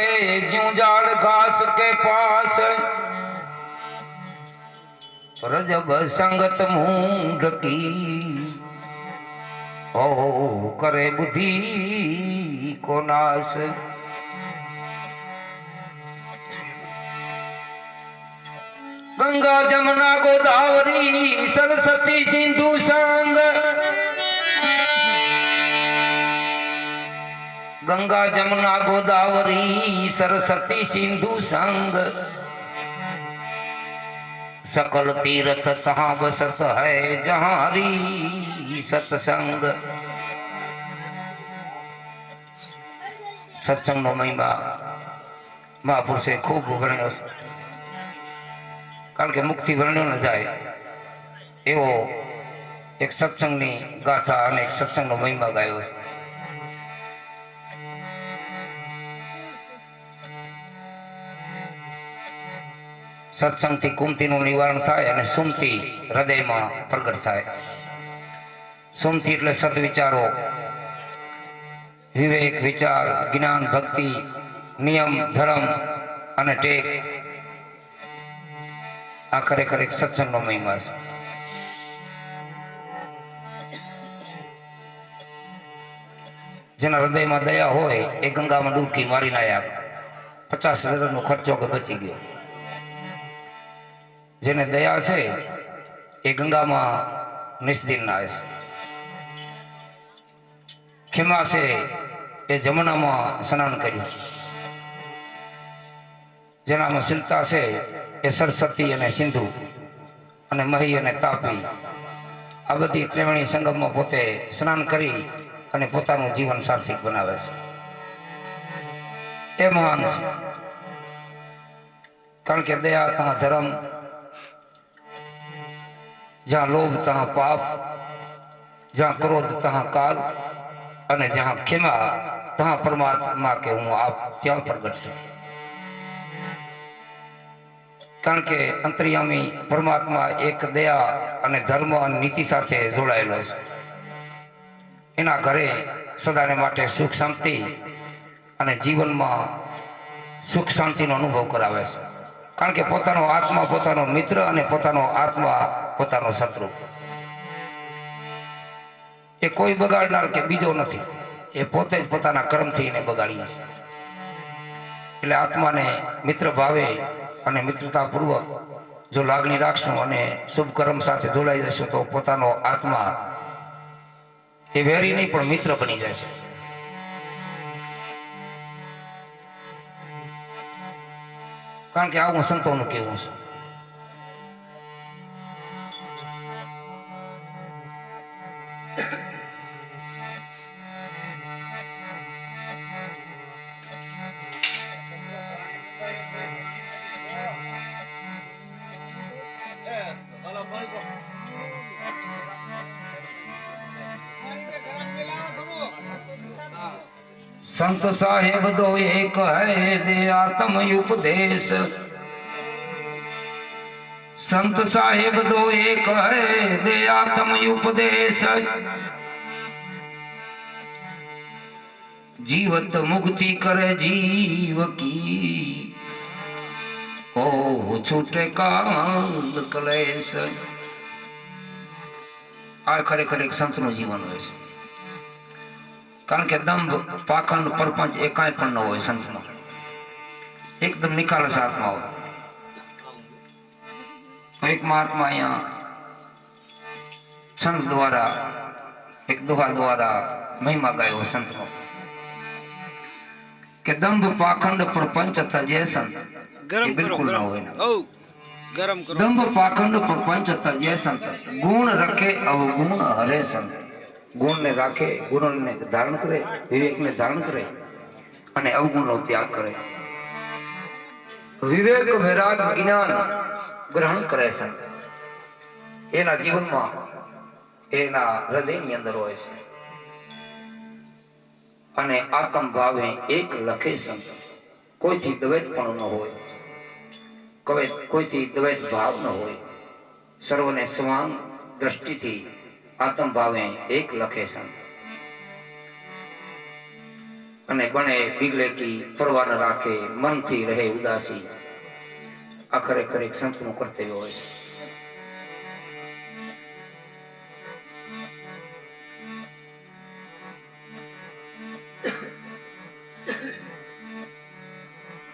जाड़ घास के पास। रजब संगत मूंढ की ओ करे बुद्धि को नाश। गंगा जमुना गोदावरी, सरस्वती सिंधु संग। गंगा जमुना गोदावरी सरस्वती सिंधु संग सकल तीर्थ तहाँ बसत है जहाँ हरी सत्संग સત્સંગનો મહિમા મહાપુરુષે ખૂબ વર્ણ્યો છે કારણ કે મુક્તિ વર્ણ્યો ન જાય એવો એક સત્સંગની ગાથા અને એક સત્સંગનો મહિમા ગાયો છે સત્સંગથી કુમતીનું નિવારણ થાય અને સુમતી હૃદયમાં પ્રગટ થાય. સુમતી એટલે સદવિચારો. વિવેક, વિચાર, જ્ઞાન, ભક્તિ, નિયમ, ધર્મ અને ટેક. આ ખરેખર એક સત્સંગનો મહિમા છે. જેના હૃદયમાં દયા હોય એ ગંગામાં ડૂબકી મારી ના પચાસ પચાસ હજારનો ખર્ચો કે બચી ગયો. જેને દયા છે, એ ગંગામાં નિસ્દિન નાય છે. ખીમા છે, એ જમુનામાં સ્નાન કર્યું. જેનામાં શીલતા છે, એ સરસ્વતી અને સિંધુ અને મહી અને તાપી આ બધી ત્રિવેણી સંગમમાં પોતે સ્નાન કરી અને પોતાનું જીવન સાર્થિક બનાવે છે. એ મહાન છે. કારણ કે દયા તમા ધર્મ જ્યાં લોભ, ત્યાં પાપ, જ્યાં ક્રોધ, ત્યાં કાલ અને જ્યાં ખેમા, ત્યાં પરમાત્મા કે હું આપ ત્યાં પ્રગટ છું કારણ કે અંતર્યામી પરમાત્મા એક દયા અને ધર્મ અને નીતિ સાથે જોડાયેલો છે. એના ઘરે સદાને માટે સુખ શાંતિ અને જીવનમાં સુખ શાંતિનો અનુભવ કરાવે છે. કારણ કે પોતાનો આત્મા પોતાનો મિત્ર અને પોતાનો આત્મા પોતાનો શત્રુ. એ કોઈ બગાડનાર કે બીજો નથી. એ પોતે જ પોતાના કર્મથી એને બગાડીએ છે. એટલે આત્માને મિત્ર ભાવે અને મિત્રતાપૂર્વક જો લાગણી રાખશું અને શુભ કર્મ સાથે જોડાઈ જશું તો પોતાનો આત્મા એ વેરી નહીં, પણ મિત્ર બની જાય છે. કારણ કે આવું સંતોનું કેવું છે. સંત સાહેબ દો એક હૈ દે આત્મ ઉપદેશ સંત સાહેબ દો એક હૈ દે આત્મ ઉપદેશ. જીવત મુક્તિ કરે જીવ કી. ઓ છૂટે કાલ કલેશ. આ ખરેખર એક સંતનું જીવન હોય છે. કારણ કે દંભ, પાખંડ, પરપંચ એ કાંઈ પણ ન હોય સંતમાં. એકદમ નિકાલ આત્મા હોય. એક મહાત્મા અહીંયા સંત દ્વારા એક દોહા દ્વારા મહિમા ગાયો સંતનો. કે દંભ પાખંડ પ્રપંચ તજે સંત. ગરમ બિલકુલ ન હોય ગરમ કરો. દંભ પાખંડ પ્રપંચ તજે સંત. ગુણ રખે અવગુણ હરે સંત. ગુણને રાખે ગુણને ધારણ કરે વિવેકને ધારણ કરે અને અવગુણનો ત્યાગ કરે. વિવેક વૈરાગ જ્ઞાન ગ્રહણ કરે છે. એના જીવનમાં એના હૃદયની અંદર હોય છે. અને આત્મ ભાવે એક લખે સંત કોઈથી દ્વૈત પણ ન હોય. કોઈ કોઈથી દ્વૈત ભાવ ન હોય. સર્વને સમાન દ્રષ્ટિથી આત્મ ભાવે એક લખે સંત અને બને બિગડે કી પરવા રાખે મનથી રહે ઉદાસી. આ ખરેખર એક સંતનું કર્તવ્ય હોય છે